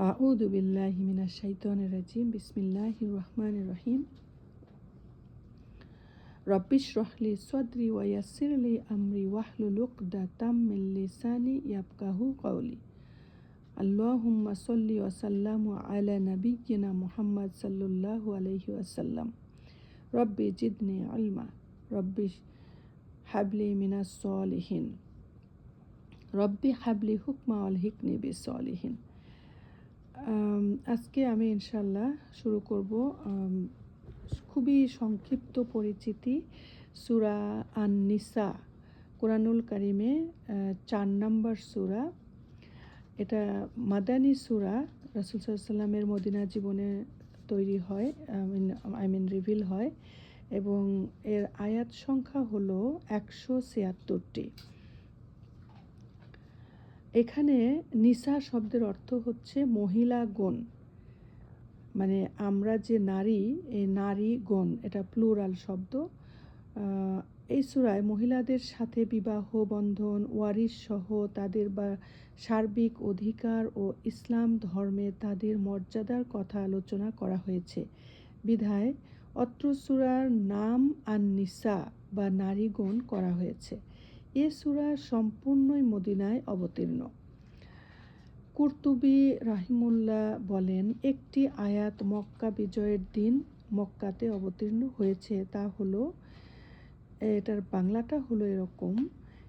أعوذ بالله من الشيطان الرجيم. بسم الله الرحمن الرحيم. رب اشرح لي صدري ويسر لي أمري واحلل عقدة من لساني يفقه قولي. اللهم صل وسلم على نبينا محمد صلى الله عليه وسلم. رب جدني علما. رب حبلي من الصالحين. رب حبلي حكما والهكني بصالحين. আজকে আমি ইনশাল্লাহ শুরু করব খুবই সংক্ষিপ্ত পরিচিতি। সুরা আন নিসা কোরআনুল কারিমে চার নম্বর সুরা। এটা মাদানী সুরা, রাসুল সাল্লামের মদিনা জীবনে তৈরি হয় আই মিন রিভিল হয় এবং এর আয়াত সংখ্যা হলো একশো ছিয়াত্তরটি। এখানে নিসা শব্দের অর্থ হচ্ছে মহিলা গণ। মানে আমরা যে নারী এই নারী গণ, এটা প্লুরাল শব্দ। এই সুরায় মহিলাদের সাথে বিবাহ, বন্ধন, ওয়ারিশ সহ তাদের বা সার্বিক অধিকার ও ইসলাম ধর্মে তাদের মর্যাদার কথা আলোচনা করা হয়েছে। বিধায় অত্র সুরার নাম আন নিসা বা নারীগণ করা হয়েছে। এ সুরা সম্পূর্ণই মদিনায় অবতীর্ণ। কুর্তুবি রাহিমুল্লাহ বলেন, একটি আয়াত মক্কা বিজয়ের দিন মক্কাতে অবতীর্ণ হয়েছে। তা হলো, এটার বাংলাটা হলো এরকম,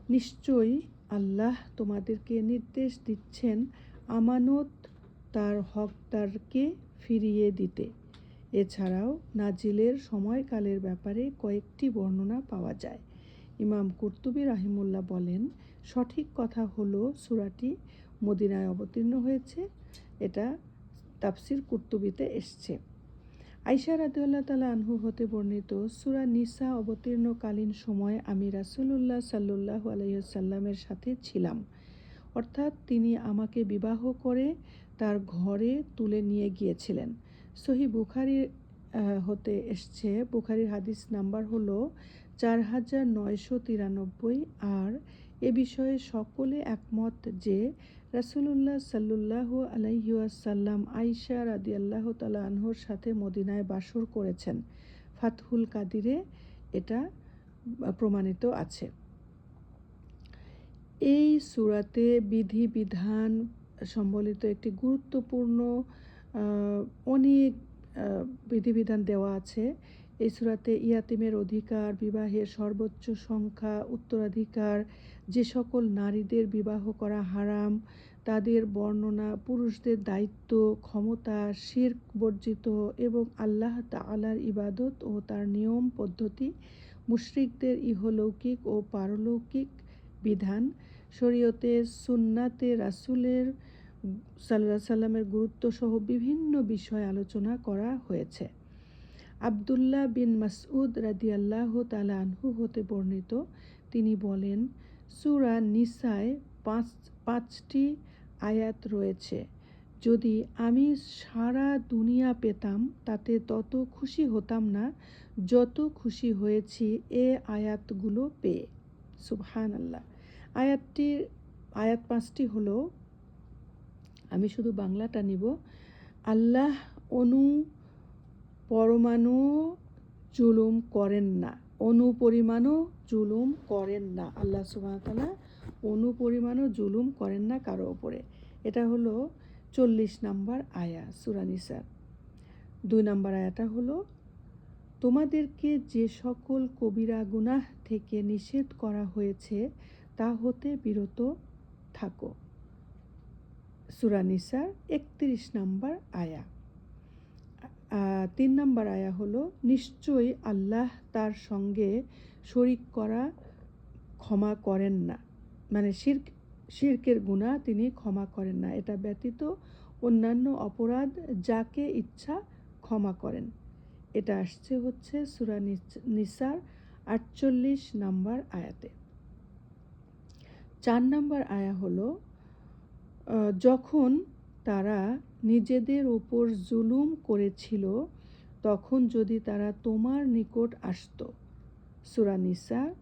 নিশ্চয়ই আল্লাহ তোমাদেরকে নির্দেশ দিচ্ছেন আমানত তার হকদারকে ফিরিয়ে দিতে। এছাড়াও নাজিলের সময়কালের ব্যাপারে কয়েকটি বর্ণনা পাওয়া যায়। ইমাম কুর্তুবি রাহিমুল্লাহ বলেন, সঠিক কথা হলো সুরাটি মদিনায় অবতীর্ণ হয়েছে, এটা তাফসির কুর্তুবিতে এসছে। আইসা রাদিউল্লাহ তালা আনহু হতে বর্ণিত, সুরা নিসা অবতীর্ণকালীন সময় আমি রাসুলুল্লাহ সাল্লু আলাইসাল্লামের সাথে ছিলাম। অর্থাৎ তিনি আমাকে বিবাহ করে তার ঘরে তুলে নিয়ে গিয়েছিলেন। সহি বুখারির হতে এসছে। বুখারির হাদিস নাম্বার হলো চার হাজার নয়শো তিরানব্বই। আর এ বিষয়ে সকলে একমত যে রাসুলুল্লাহ সাল্লুল্লাহ আলাইসাল্লাম আইসা রাদি আল্লাহ তালা সাথে মদিনায় বাসর করেছেন। ফাতহুল কাদিরে এটা প্রমাণিত আছে। এই সুরাতে বিধি বিধান সম্বলিত একটি গুরুত্বপূর্ণ অনেক বিধিবিধান দেওয়া আছে। এই সুরাতে ইয়াতিমের অধিকার, বিবাহের সর্বোচ্চ সংখ্যা, উত্তরাধিকার, যে সকল নারীদের বিবাহ করা হারাম, তাদের বর্ণনা, পুরুষদের দায়িত্ব, ক্ষমতা, শির্ক বর্জিত এবং আল্লাহ তালার ইবাদত ও তার নিয়ম পদ্ধতি মুশরিকদের ইহলৌকিক ও পারলৌকিক বিধান। শরীয়তে সুন্নাতে রাসুলের সাল্লাহ সাল্লামের গুরুত্ব সহ বিভিন্ন বিষয় আলোচনা করা হয়েছে। আবদুল্লাহ বিন মাসউদ রাদিয়াল্লাহ তালা আনহু হতে বর্ণিত, তিনি বলেন, সুরা নিসায় পাঁচ, পাঁচটি আয়াত রয়েছে। যদি আমি সারা দুনিয়া পেতাম, তাতে তত খুশি হতাম না, যত খুশি হয়েছি এ আয়াতগুলো পেয়ে। সুবহান আল্লাহ আয়াতটির, আয়াত পাঁচটি হলো আমি শুধু বাংলাটা নিব। আল্লাহ অনু পরমাণু জুলুম করেন না। অনু পরিমাণও জুলুম করেন না। আল্লাহ সুবাহতালা অনু পরিমাণও জুলুম করেন না কারও ওপরে এটা হলো চল্লিশ নাম্বার আয়া সুরানিসার দুই নাম্বার আয়াটা হলো, তোমাদেরকে যে সকল কবিরা গুনাহ থেকে নিষেধ করা হয়েছে, তা হতে বিরত থাকো। সুরানিসার একত্রিশ নাম্বার আয়া। তিন নম্বর আয়া হলো, নিশ্চয়ই আল্লাহ তার সঙ্গে শরিক করা ক্ষমা করেন না। মানে শির্ক, শির্কের গুণা তিনি ক্ষমা করেন না। এটা ব্যতীত অন্যান্য অপরাধ যাকে ইচ্ছা ক্ষমা করেন। এটা আসছে হচ্ছে সুরা নিসার আটচল্লিশ নাম্বার আয়াতে। চার নাম্বার আয়া হলো যখন তারা নিজেদের ওপর জুলুম করেছিল, তখন যদি তারা তোমার নিকট আসত সুরানিসা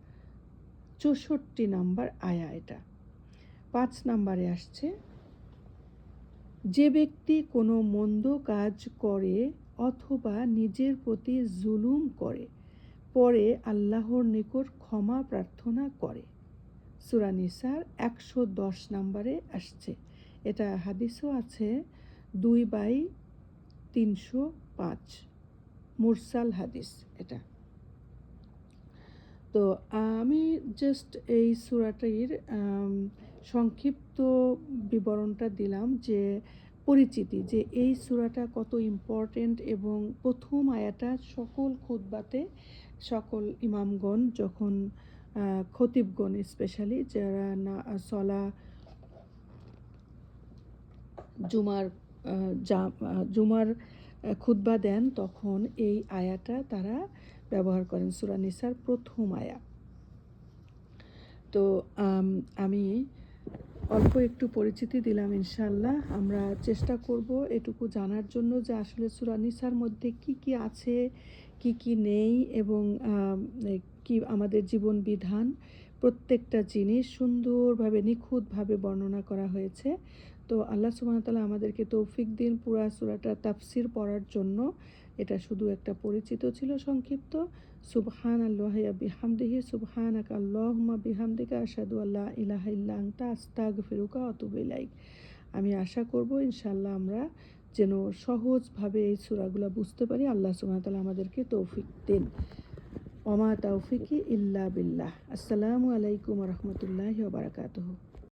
চৌষট্টি নাম্বার আয়া এটা। পাঁচ নাম্বারে আসছে, যে ব্যক্তি কোনো মন্দ কাজ করে অথবা নিজের প্রতি জুলুম করে, পরে আল্লাহর নিকট ক্ষমা প্রার্থনা করে। সুরা নিসার একশো দশ নম্বরে আসছে। এটা হাদিসও আছে দুই বাই তিনশো পাঁচ। মুরসাল হাদিস এটা। তো আমি জাস্ট এই সুরাটির সংক্ষিপ্ত বিবরণটা দিলাম যে পরিচিতি, যে এই সুরাটা কত ইম্পর্টেন্ট এবং প্রথম আয়াটা সকল খুতবাতে সকল ইমামগণ যখন খতিবগণ স্পেশালি যারা না, সলা জুমার জা- জুমার খুতবা দেন, তখন এই আয়াটা তারা ব্যবহার করেন, সুরা নিসার প্রথম আয়া। তো, আমি অল্প একটু পরিচিতি দিলাম ইনশাল্লাহ আমরা চেষ্টা করব এটুকু জানার জন্য যে আসলে সুরা নিসার মধ্যে কি কি আছে, কি কি নেই এবং কি আমাদের জীবন বিধান, প্রত্যেকটা জিনিস সুন্দরভাবে, নিখুঁতভাবে বর্ণনা করা হয়েছে। তো আল্লাহ সুবাহতাল্লাহ আমাদেরকে তৌফিক দিন পুরা সুরাটা তাফসির পড়ার জন্য। এটা শুধু একটা পরিচিত ছিল, সংক্ষিপ্ত। সুবহান আল্লাহ বিহামদিহি সুবহান আক আল্লাহমা বিহামদিকা আসাদু আল্লাহ ইলাহা ইল্লা আংতা আস্তাগ ফিরুকা অতুব ইলাইক। আমি আশা করব ইনশাল্লাহ আমরা যেন সহজভাবে এই সুরাগুলো বুঝতে পারি। আল্লাহ সুবাহতাল্লাহ আমাদেরকে তৌফিক দিন। ওমা তৌফিকি ইল্লা বিল্লাহ। আসসালামু আলাইকুম রহমতুল্লাহ বারাকাতুহু।